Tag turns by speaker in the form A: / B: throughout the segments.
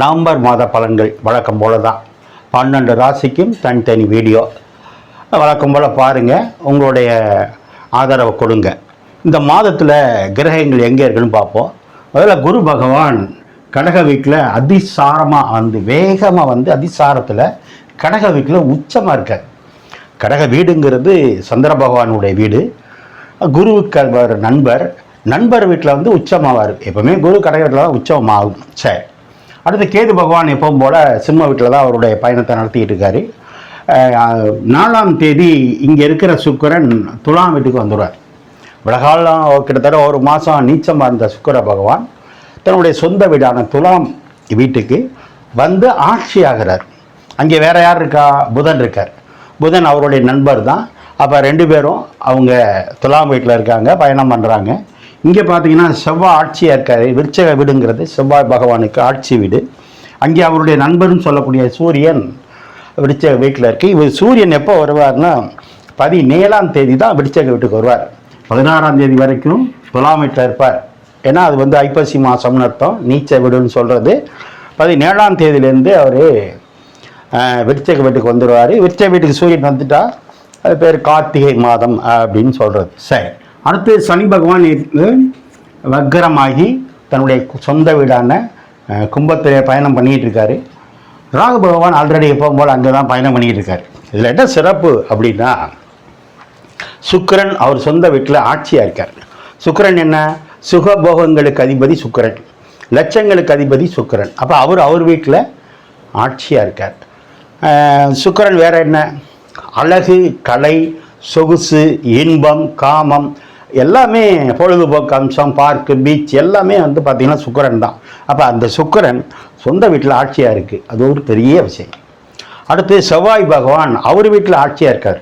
A: November மாத பலன்கள் வழக்கம் போல தான் பன்னெண்டு ராசிக்கும் தனித்தனி வீடியோ. வழக்கம் போல் பாருங்கள் உங்களுடைய ஆதரவை கொடுங்க. இந்த மாதத்தில் கிரகங்கள் எங்கே இருக்குன்னு பார்ப்போம். முதல்ல குரு பகவான் கடக வீட்டில் அதிசாரமாக வந்து வேகமாக வந்து அதிசாரத்தில் கடக வீட்டில் உச்சமாக இருக்கார். கடக வீடுங்கிறது சந்திர பகவானுடைய வீடு. குருவுக்கு நண்பர். நண்பர் வீட்டில் வந்து உச்சமாவார். எப்பவுமே குரு கடக வீட்டில் தான் உச்சமாகும். சரி. அடுத்து கேது பகவான் எப்பவும் போல் சிம்ம வீட்டில் தான் அவருடைய பயணத்தை நடத்திட்டு இருக்காரு. நாலாம் தேதி இங்கே இருக்கிற சுக்கரன் துலாம் வீட்டுக்கு வந்துடுவார். விலகாலம் கிட்டத்தட்ட ஒரு மாதம் நீச்சமாக இருந்த சுக்கர பகவான் தன்னுடைய சொந்த வீடான துலாம் வீட்டுக்கு வந்து ஆட்சி ஆகிறார். அங்கே வேற யார் இருக்கா? புதன் இருக்கார். புதன் அவருடைய நண்பர் தான். அப்போ ரெண்டு பேரும் அவங்க துலாம் வீட்டில் இருக்காங்க பயணம் பண்ணுறாங்க இங்கே பார்த்தீங்கன்னா செவ்வாய் ஆட்சியாக இருக்கார். விருச்சக வீடுங்கிறது செவ்வாய் பகவானுக்கு ஆட்சி வீடு. அங்கே அவருடைய நண்பர்னு சொல்லக்கூடிய சூரியன் விருச்சக வீட்டில் இருக்கு. இவர் சூரியன் எப்போ வருவார்னா பதினேழாம் தேதி தான் விருச்சக வீட்டுக்கு வருவார். பதினாறாம் தேதி வரைக்கும் துலாம் வீட்டில் இருப்பார். ஏன்னா அது வந்து ஐப்பசி மாதம்னு அர்த்தம். நீச்ச வீடுன்னு சொல்கிறது பதினேழாம் தேதியிலேருந்து அவர் விருச்சக வீட்டுக்கு வந்துடுவார் விருச்சக வீட்டுக்கு சூரியன் வந்துட்டா அது பேர் கார்த்திகை மாதம் அப்படின்னு சொல்கிறது சரி. அடுத்து சனி பகவான் வக்கரமாகி தன்னுடைய சொந்த வீடான கும்பத்திலே பயணம் பண்ணிகிட்டு இருக்காரு ராகு பகவான் ஆல்ரெடி எப்பவும் போல் அங்கே தான் பயணம் பண்ணிகிட்டு இருக்காரு இதில் என்ன சிறப்பு அப்படின்னா சுக்கிரன் அவர் சொந்த வீட்டில் ஆட்சியாக இருக்கார். சுக்கிரன் என்ன? சுகபோகங்களுக்கு அதிபதி சுக்கிரன். லட்சங்களுக்கு அதிபதி சுக்கிரன். அப்போ அவர் அவர் வீட்டில் ஆட்சியாக இருக்கார். சுக்கரன் வேறு என்ன? அழகு கலை சொகுசு இன்பம் காமம் எல்லாமே பொழுதுபோக்கு அம்சம் பார்க்கு பீச் எல்லாமே வந்து பார்த்திங்கன்னா சுக்கரன் தான். அப்போ அந்த சுக்கரன் சொந்த வீட்டில் ஆட்சியாக இருக்குது அது ஒரு பெரிய விஷயம். அடுத்து செவ்வாய் பகவான் அவர் வீட்டில் ஆட்சியாக இருக்கார்.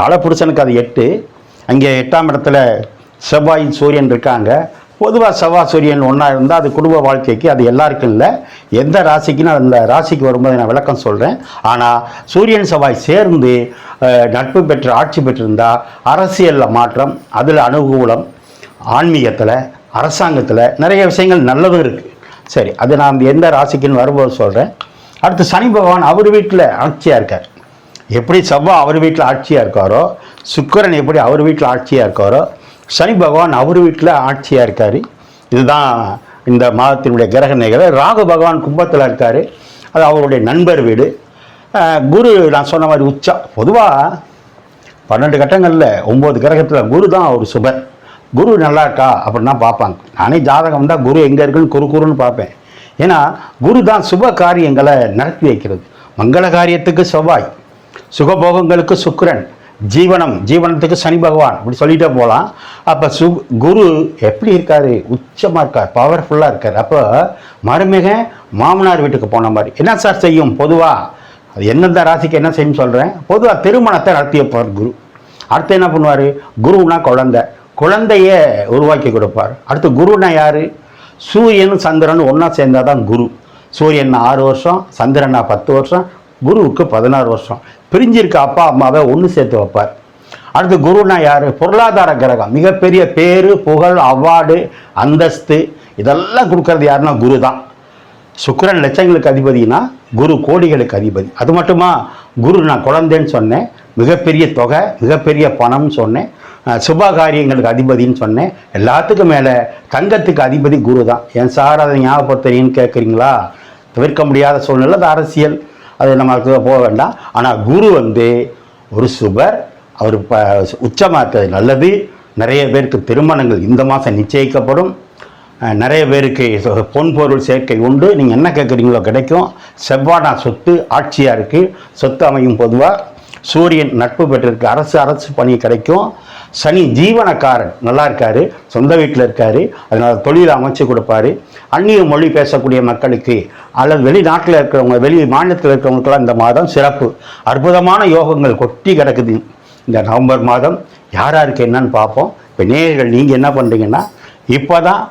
A: காலப்புருஷனுக்கு அது எட்டு. அங்கே எட்டாம் இடத்துல செவ்வாய் சூரியன் இருக்காங்க. பொதுவாக செவ்வாய் சூரியன் ஒன்றா இருந்தால் அது குடும்ப வாழ்க்கைக்கு அது எல்லாருக்கும் இல்லை. எந்த ராசிக்குன்னு அந்த ராசிக்கு வரும்போது நான் விளக்கம் சொல்கிறேன் ஆனால் சூரியன் செவ்வாய் சேர்ந்து நட்பு பெற்று ஆட்சி பெற்றிருந்தால் அரசியலில் மாற்றம் அதில் அனுகூலம் ஆன்மீகத்தில் அரசாங்கத்தில் நிறைய விஷயங்கள் நல்லதும் இருக்குது சரி அது நான் எந்த ராசிக்குன்னு வரும்போது சொல்கிறேன் அடுத்து சனி பகவான் அவர் வீட்டில் ஆட்சியாக இருக்கார். எப்படி செவ்வாய் அவர் வீட்டில் ஆட்சியாக இருக்காரோ சுக்கிரன் எப்படி அவர் வீட்டில் ஆட்சியாக இருக்காரோ சனி பகவான் அவர் வீட்டில் ஆட்சியாக இருக்கார். இதுதான் இந்த மாதத்தினுடைய கிரக நிகழ்வு. ராகு பகவான் கும்பத்தில் இருக்கார். அது அவருடைய நண்பர் வீடு. குரு நான் சொன்ன மாதிரி உச்சா பொதுவாக பன்னெண்டு கட்டங்களில் ஒம்பது கிரகத்தில் குரு தான் அவர் சுபர் குரு நல்லா இருக்கா அப்படின்னா பார்ப்பாங்க. நானே ஜாதகம் தான் குரு எங்கே இருக்குன்னு குரு குருன்னு பார்ப்பேன். ஏன்னா குரு தான் சுப காரியங்களை நடத்தி வைக்கிறது. மங்கள காரியத்துக்கு செவ்வாய் சுகபோகங்களுக்கு சுக்கிரன். ஜீவனம் ஜீவனத்துக்கு சனி பகவான் இப்படி சொல்லிட்டே போகலாம் அப்போ சு குரு எப்படி இருக்கார்? உச்சமாக இருக்கார் பவர்ஃபுல்லாக இருக்கார். அப்போ மருமக மாமனார் வீட்டுக்கு போன மாதிரி. என்ன சார் செய்யும்? பொதுவாக அது எந்தெந்த ராசிக்கு என்ன செய்யும் சொல்கிறேன் பொதுவாக திருமணத்தை நடத்தி வைப்பார் குரு. அடுத்து என்ன பண்ணுவார்? குருனா குழந்தை. குழந்தைய உருவாக்கி கொடுப்பார். அடுத்து குருனா யார்? சூரியன் சந்திரன் ஒன்றா சேர்ந்தால் தான் குரு. சூரியன் ஆறு வருஷம் சந்திரனா பத்து வருஷம் குருவுக்கு பதினாறு வருஷம். பிரிஞ்சிருக்க அப்பா அம்மாவை ஒன்று சேர்த்து வைப்பார். அடுத்து குருனா யார்? பொருளாதார கிரகம். மிகப்பெரிய பேரு புகழ் அவார்டு அந்தஸ்து இதெல்லாம் கொடுக்கறது யாருன்னா குரு தான் சுக்கரன் லட்சங்களுக்கு அதிபதினா குரு கோடிகளுக்கு அதிபதி. அது மட்டுமா? குரு நான் குழந்தைன்னு சொன்னேன் மிகப்பெரிய தொகை மிகப்பெரிய பணம்னு சொன்னேன் சுப காரியங்களுக்கு அதிபதின்னு சொன்னேன். எல்லாத்துக்கும் மேலே தங்கத்துக்கு அதிபதி குரு தான் ஏன் சார் அதை ஞாபகப்படுத்துறீங்கன்னு கேட்குறீங்களா தவிர்க்க முடியாத சூழ்நிலை அது அரசியல். அது நமக்கு போக வேண்டாம். ஆனால் குரு வந்து ஒரு சுபர் அவர் ப உச்சமாக இருக்கிறது நல்லது. நிறைய பேருக்கு திருமணங்கள் இந்த மாதம் நிச்சயிக்கப்படும். நிறைய பேருக்கு பொன்பொருள் பொன் பொருள் சேர்க்கை உண்டு. நீங்கள் என்ன கேட்குறீங்களோ கிடைக்கும். செவ்வானா சொத்து ஆட்சியாக இருக்குது சொத்து அமையும் பொதுவாக சூரியன் நட்பு பெற்றிருக்கு. அரசு அரசு பணி கிடைக்கும். சனி ஜீவனக்காரன் நல்லா இருக்காரு. சொந்த வீட்டில் இருக்காரு. அதனால் தொழில் அமைச்சு கொடுப்பாரு. அந்நிய மொழி பேசக்கூடிய மக்களுக்கு அல்லது வெளிநாட்டில் இருக்கிறவங்க வெளி மாநிலத்தில் இருக்கிறவங்களுக்கெல்லாம் இந்த மாதம் சிறப்பு. அற்புதமான யோகங்கள் கொட்டி கிடக்குது. இந்த நவம்பர் மாதம் யார் யாருக்கு என்னன்னு பார்ப்போம். இப்போ நேயர்கள் நீங்கள் என்ன பண்ணுறீங்கன்னா இப்போ தான்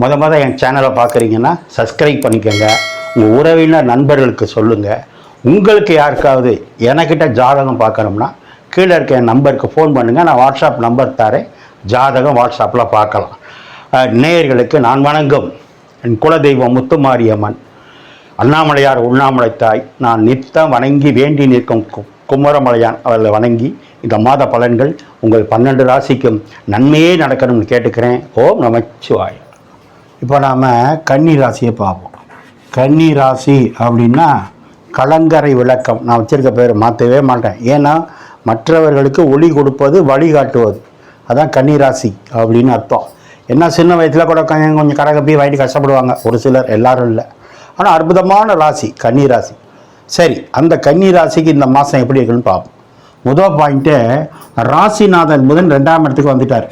A: முத முத என் சேனலை பார்க்குறீங்கன்னா சப்ஸ்கிரைப் பண்ணிக்கோங்க. உங்கள் உறவினர் நண்பர்களுக்கு சொல்லுங்கள் உங்களுக்கு யாருக்காவது எனக்கிட்ட ஜாதகம் பார்க்கணும்னா கீழே இருக்க என் நம்பருக்கு ஃபோன் பண்ணுங்கள் நான் வாட்ஸ்அப் நம்பர் தரேன். ஜாதகம் வாட்ஸ்அப்பில் பார்க்கலாம். நேயர்களுக்கு நான் வணங்கும். என் குலதெய்வம் முத்துமாரியம்மன். அண்ணாமலையார் உண்ணாமலை தாய் நான் நித்தம் வணங்கி வேண்டி நிற்கும் கு- குமரமலையான் அவர்களை வணங்கி இந்த மாத பலன்கள் உங்கள் பன்னெண்டு ராசிக்கும் நன்மையே நடக்கணும்னு கேட்டுக்கிறேன். ஓம் நமச்சிவாய். இப்போ நாம் கன்னி ராசியை பார்ப்போம். கன்னி ராசி அப்படின்னா கலங்கரை விளக்கம். நான் வச்சுருக்க பேர் மாற்றவே மாட்டேன். ஏன்னா மற்றவர்களுக்கு ஒளி கொடுப்பது வழிகாட்டுவது. அதான் கன்னி ராசி அப்படின்னு அர்த்தம். என்ன சின்ன வயசில் கூட கொஞ்சம் கொஞ்சம் கடகப்பி வாங்கிட்டு கஷ்டப்படுவாங்க. ஒரு சிலர் எல்லாரும் இல்லை. ஆனால் அற்புதமான ராசி கன்னி ராசி. சரி அந்த கன்னி ராசிக்கு இந்த மாதம் எப்படி இருக்குன்னு பார்ப்போம் முதல் பாயிண்ட்டு ராசிநாதன் புதன் ரெண்டாம் இடத்துக்கு வந்துட்டார்.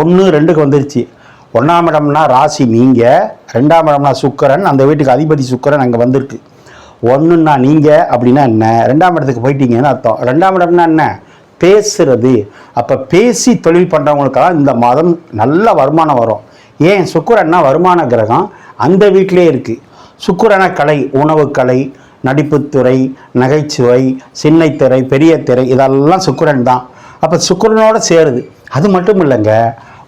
A: ஒன்று ரெண்டுக்கு வந்துருச்சு. ஒன்றாம் இடம்னா ராசி நீங்கள் ரெண்டாம் இடம்னா சுக்கரன் அந்த வீட்டுக்கு அதிபதி சுக்கிரன் அங்கே வந்திருக்கு. ஒன்றுன்னா நீங்கள் அப்படின்னா என்ன? ரெண்டாம் இடத்துக்கு போயிட்டீங்கன்னு அர்த்தம். ரெண்டாம் இடம்னா என்ன? பேசுறது. அப்போ பேசி தொழில் பண்ணுறவங்களுக்கெல்லாம் இந்த மாதம் நல்ல வருமானம் வரும். ஏன்? சுக்கிரன்னா வருமான கிரகம் அந்த வீட்டிலே இருக்குது சுக்கரன கலை உணவுக்கலை நடிப்புத்துறை நகைச்சுவை சின்னைத்திரை பெரிய திரை இதெல்லாம் சுக்கரன் தான். அப்போ சுக்கிரனோட சேருது. அது மட்டும் இல்லைங்க.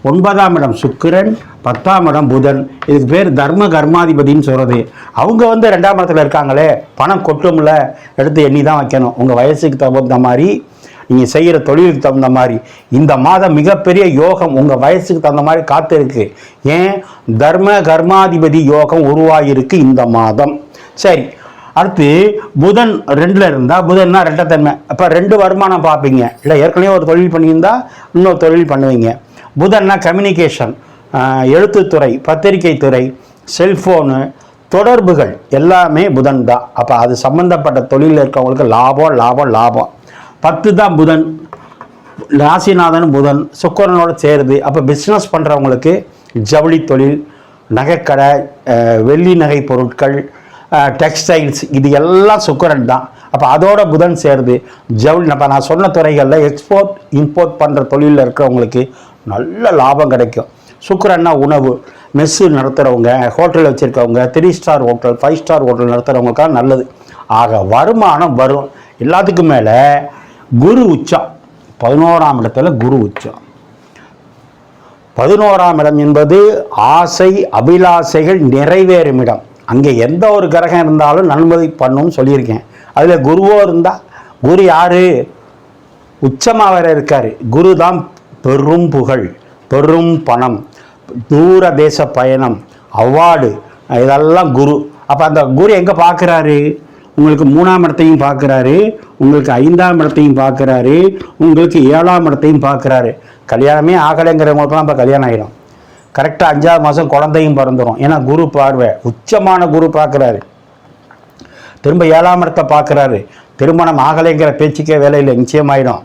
A: ஒன்பதாம் இடம் சுக்கிரன் பத்தாம் இடம் புதன். இதுக்கு பேர் தர்ம கர்மாதிபதின்னு சொல்கிறது அவங்க வந்து ரெண்டாம் இடத்துல இருக்காங்களே. பணம் கொட்டும்ல. எடுத்து எண்ணி தான் வைக்கணும். உங்கள் வயசுக்கு தகுந்த மாதிரி நீங்கள் செய்கிற தொழிலுக்கு தகுந்த மாதிரி. இந்த மாதம் மிகப்பெரிய யோகம் உங்கள் வயசுக்கு தகுந்த மாதிரி காத்திருக்கு. ஏன்? தர்ம கர்மாதிபதி யோகம் உருவாகியிருக்கு இந்த மாதம். சரி அடுத்து புதன் ரெண்டில் இருந்தால் புதன்னா ரெட்டத்தன்மை. அப்போ ரெண்டு வருமானம் பார்ப்பீங்க இல்லை ஏற்கனவே ஒரு தொழில் பண்ணியிருந்தா இன்னொரு தொழில் பண்ணுவீங்க. புதன்னா கம்யூனிகேஷன் எழுத்துத்துறை பத்திரிகை துறை செல்ஃபோனு தொடர்புகள் எல்லாமே புதன் தான். அப்போ அது சம்மந்தப்பட்ட தொழிலில் இருக்கவங்களுக்கு லாபம் லாபம் லாபம். பத்து தான் புதன் ராசிநாதன் புதன் சுக்கரனோட சேருது அப்போ பிஸ்னஸ் பண்ணுறவங்களுக்கு ஜவுளி தொழில் நகைக்கடை வெள்ளி நகை பொருட்கள் டெக்ஸ்டைல்ஸ் இது எல்லாம் சுக்கரன் தான். அப்போ அதோட புதன் சேருது ஜவுளி நம்ம நான் சொன்ன துறைகளில் எக்ஸ்போர்ட் இம்போர்ட் பண்ணுற தொழிலில் இருக்கிறவங்களுக்கு நல்ல லாபம் கிடைக்கும். சுக்கரன்னா உணவு மெஸ்ஸு நடத்துகிறவங்க ஹோட்டல் வச்சுருக்கவங்க three star hotel five star hotel நடத்துகிறவங்களுக்காக நல்லது. ஆக வருமானம் வரும். எல்லாத்துக்கும் மேலே குரு உச்சம் பதினோராம் இடத்துல குரு உச்சம் பதினோராம் இடம் என்பது ஆசை அபிலாசைகள் நிறைவேறும் இடம். அங்கே எந்த ஒரு கிரகம் இருந்தாலும் நன்மதி பண்ணும்னு சொல்லியிருக்கேன். அதில் குருவோ இருந்தால் குரு யார்? உச்சமாக வேற இருக்கார். குரு தான் பெரும் புகழ் பெரும் பணம் தூர தேச பயணம் அவார்டு இதெல்லாம் குரு. அப்போ அந்த குரு எங்கே பார்க்குறாரு உங்களுக்கு மூணாம் இடத்தையும் பார்க்குறாரு உங்களுக்கு ஐந்தாம் இடத்தையும் பார்க்குறாரு உங்களுக்கு ஏழாம் இடத்தையும் பார்க்குறாரு. கல்யாணமே ஆகலைங்கிறவங்களுக்குலாம் இப்போ கல்யாணம் ஆகிடும் கரெக்டாக அஞ்சாவது மாதம் குழந்தையும் பிறந்துடும் ஏன்னா குரு பார்வை உச்சமான குரு பார்க்குறாரு. திரும்ப ஏழாம் இடத்தை பார்க்குறாரு. திருமணம் ஆகலைங்கிற பேச்சுக்கே வேலையில் நிச்சயமாயிடும்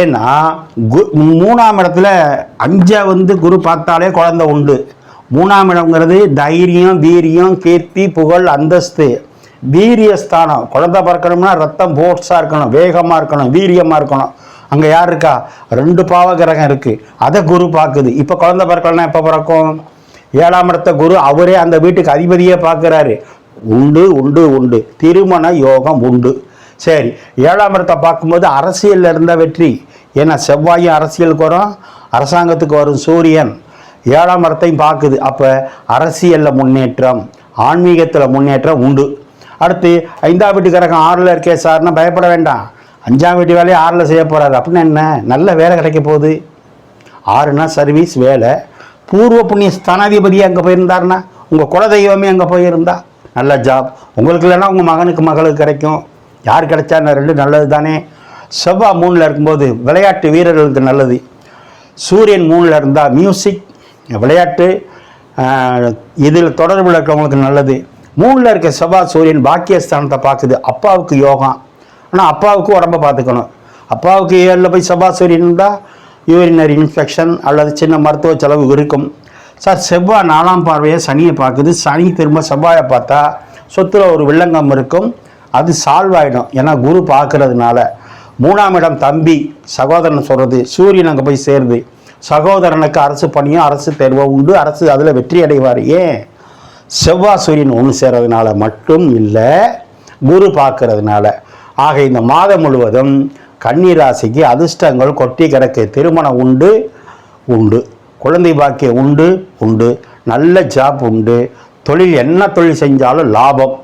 A: ஏன்னா கு மூணாம் இடத்துல அஞ்சா வந்து குரு பார்த்தாலே குழந்தை உண்டு. மூணாம் இடம்ங்கிறது தைரியம் வீரியம் கீர்த்தி புகழ் அந்தஸ்து. வீரியஸ்தானம். குழந்தை பிறக்கணும்னா ரத்தம் போர்ஸாக இருக்கணும் வேகமாக இருக்கணும் வீரியமாக இருக்கணும். அங்கே யார் இருக்கா? ரெண்டு பாவ கிரகம் இருக்குது அதை குரு பார்க்குது. இப்போ குழந்தை பிறக்கலன்னா எப்போ பிறக்கும்? ஏழாம் இடத்த குரு அவரே அந்த வீட்டுக்கு அதிபதியே பார்க்குறாரு. உண்டு உண்டு உண்டு. திருமண யோகம் உண்டு. சரி ஏழாம் இடத்தை பார்க்கும்போது அரசியலில் இருந்த வெற்றி. ஏன்னா செவ்வாயும் அரசியலுக்கு வரும் அரசாங்கத்துக்கு வரும் சூரியன். ஏழாம் இடத்தையும் பார்க்குது. அப்போ அரசியலில் முன்னேற்றம் ஆன்மீகத்தில் முன்னேற்றம் உண்டு. அடுத்து ஐந்தாம் வீட்டு கிரகம் ஆறில் இருக்கே சார்னா பயப்பட வேண்டாம். அஞ்சாம் வீட்டு வேலையை ஆறில் செய்ய போகிறாரு அப்படின்னா என்ன? நல்ல வேலை கிடைக்க போகுது. ஆறுனா சர்வீஸ் வேலை. பூர்வ புண்ணிய ஸ்தானாதிபதி அங்கே போயிருந்தாருன்னா உங்கள் குலதெய்வமே அங்கே போயிருந்தா நல்ல ஜாப் உங்களுக்கு இல்லைன்னா உங்கள் மகனுக்கு மகளுக்கு கிடைக்கும். யார் கிடைச்சா ரெண்டு நல்லது தானே? செவ்வாய் மூணில் இருக்கும்போது விளையாட்டு வீரர்களுக்கு நல்லது. சூரியன் மூணில் இருந்தால் மியூசிக் விளையாட்டு இதில் தொடர்பில் இருக்கிறவங்களுக்கு நல்லது. மூணில் இருக்க செவ்வாய் சூரியன் பாக்கியஸ்தானத்தை பார்க்குது. அப்பாவுக்கு யோகம். ஆனால் அப்பாவுக்கு உடம்ப பார்த்துக்கணும். அப்பாவுக்கு ஏழில் போய் செவ்வாய் சூரியன் இருந்தால் யூரினரி இன்ஃபெக்ஷன் அல்லது சின்ன மருத்துவ செலவு இருக்கும். சார் செவ்வாய் நாலாம் பார்வையை சனியை பார்க்குது. சனி திரும்ப செவ்வாயை பார்த்தா சொத்துல ஒரு வில்லங்கம் இருக்கும். அது சால்வ் ஆகிடும் ஏன்னா குரு பார்க்கறதுனால. மூணாம் இடம் தம்பி சகோதரன் சொல்கிறது சூரியன் அங்கே போய் சேருது. சகோதரனுக்கு அரசு பணியும் அரசு தேர்வோ உண்டு. அரசு அதில் வெற்றி அடைவார். ஏன்? செவ்வாய் சூரியன் ஒன்று சேர்றதுனால மட்டும் இல்லை குரு பார்க்கறதுனால. ஆக இந்த மாதம் முழுவதும் கன்னி ராசிக்கு அதிர்ஷ்டங்கள் கொட்டி கிடக்கு. திருமணம் உண்டு உண்டு. குழந்தை பாக்கியம் உண்டு உண்டு. நல்ல ஜாப் உண்டு. தொழில் என்ன தொழில் செஞ்சாலும் லாபம்.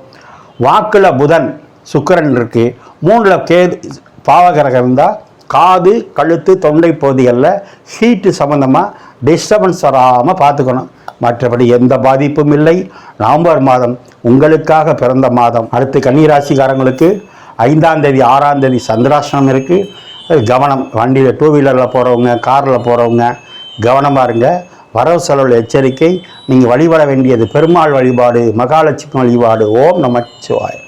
A: வாக்கில் புதன் சுக்கிரன் இருக்கு. மூணில் கேது பாவகிரகம் இருந்தால் காது கழுத்து தொண்டை பகுதிகளில் ஹீட்டு சம்மந்தமாக டிஸ்டர்பன்ஸ் வராமல் பார்த்துக்கணும். மற்றபடி எந்த பாதிப்பும் இல்லை. நவம்பர் மாதம் உங்களுக்காக பிறந்த மாதம். அடுத்து கன்னிராசிக்காரங்களுக்கு ஐந்தாம் தேதி ஆறாம் தேதி சந்திராசனம் இருக்குது கவனம். வண்டியில் டூ வீலரில் போகிறவங்க காரில் போகிறவங்க கவனமாக இருங்க. வரவு செலவு எச்சரிக்கை. நீங்கள் வழிபட வேண்டியது பெருமாள் வழிபாடு மகாலட்சுமி வழிபாடு. ஓம் நமச்சிவாய்.